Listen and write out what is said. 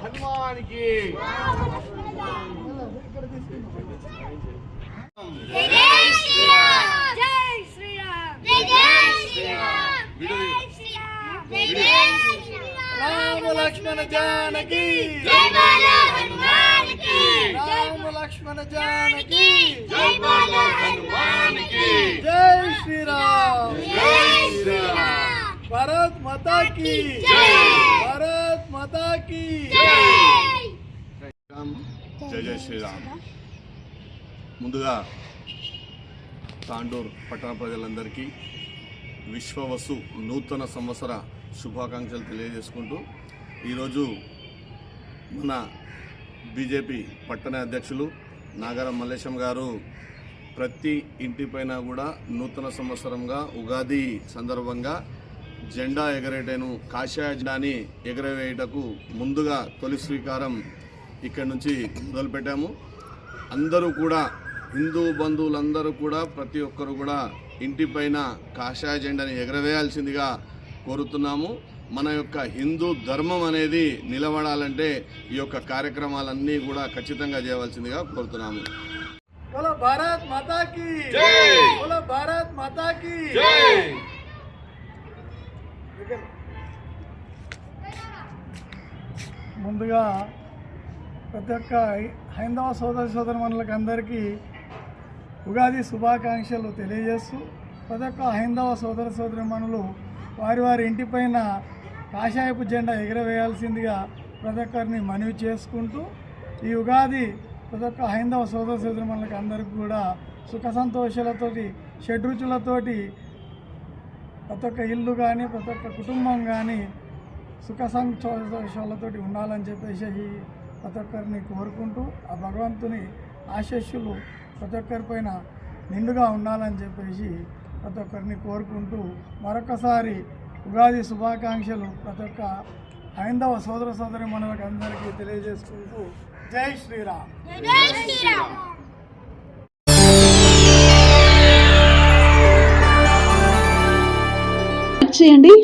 హనుమానికి. రామ లక్ష్మణ జానకి. రామ లక్ష్మణ జానకి జై శ్రీరామ్. భారత్ మాతా की భారత్ మాతా की। జై జై శ్రీరామ్ ముందుగా తాండూర్ పట్టణ ప్రజలందరికీ విశ్వవసు నూతన సంవత్సర శుభాకాంక్షలు తెలియజేసుకుంటూ ఈరోజు మన బీజేపీ పట్టణ అధ్యక్షులు నాగరం మల్లేశం గారు ప్రతి ఇంటిపైన కూడా నూతన సంవత్సరంగా ఉగాది సందర్భంగా జెండా ఎగరేటను కాషాయ జెండాని ఎగరవేయటకు ముందుగా తొలి స్వీకారం ఇక్కడి నుంచి మొదలుపెట్టాము. అందరూ కూడా హిందూ బంధువులందరూ కూడా ప్రతి ఒక్కరు కూడా ఇంటిపైన కాషాయ జెండాని ఎగరవేయాల్సిందిగా కోరుతున్నాము. మన యొక్క హిందూ ధర్మం అనేది నిలబడాలంటే ఈ యొక్క కార్యక్రమాలన్నీ కూడా ఖచ్చితంగా చేయవలసిందిగా కోరుతున్నాము. భారత్ మాతాకి భారత్ మాతాకి ముందుగా ప్రతి ఒక్క హైందవ సోదర సోదరుమణులకు అందరికీ ఉగాది శుభాకాంక్షలు తెలియజేస్తూ ప్రతి ఒక్క హైందవ సోదర సోదరి మనులు వారి వారి ఇంటిపైన కాషాయపు జెండా ఎగరవేయాల్సిందిగా ప్రతి ఒక్కరిని మనవి చేసుకుంటూ ఈ ఉగాది ప్రతి ఒక్క హైందవ సోదర సోదరిమణులకు అందరికీ కూడా సుఖ సంతోషాలతోటి షడ్రుచులతోటి ప్రతి ఒక్క ఇల్లు కానీ ప్రతి ఒక్క కుటుంబం కానీ సుఖ సంతోషాలతోటి ఉండాలని చెప్పేసి ప్రతి ఒక్కరిని కోరుకుంటూ ఆ భగవంతుని ఆశస్సులు ప్రతి ఒక్కరిపైన నిండుగా ఉండాలని చెప్పేసి ప్రతి ఒక్కరిని కోరుకుంటూ మరొకసారి ఉగాది శుభాకాంక్షలు ప్రతి ఒక్క హైందవ సోదర సోదరి మనకు అందరికీ తెలియజేసుకుంటూ జై శ్రీరామ్. జై శ్రీరామ్.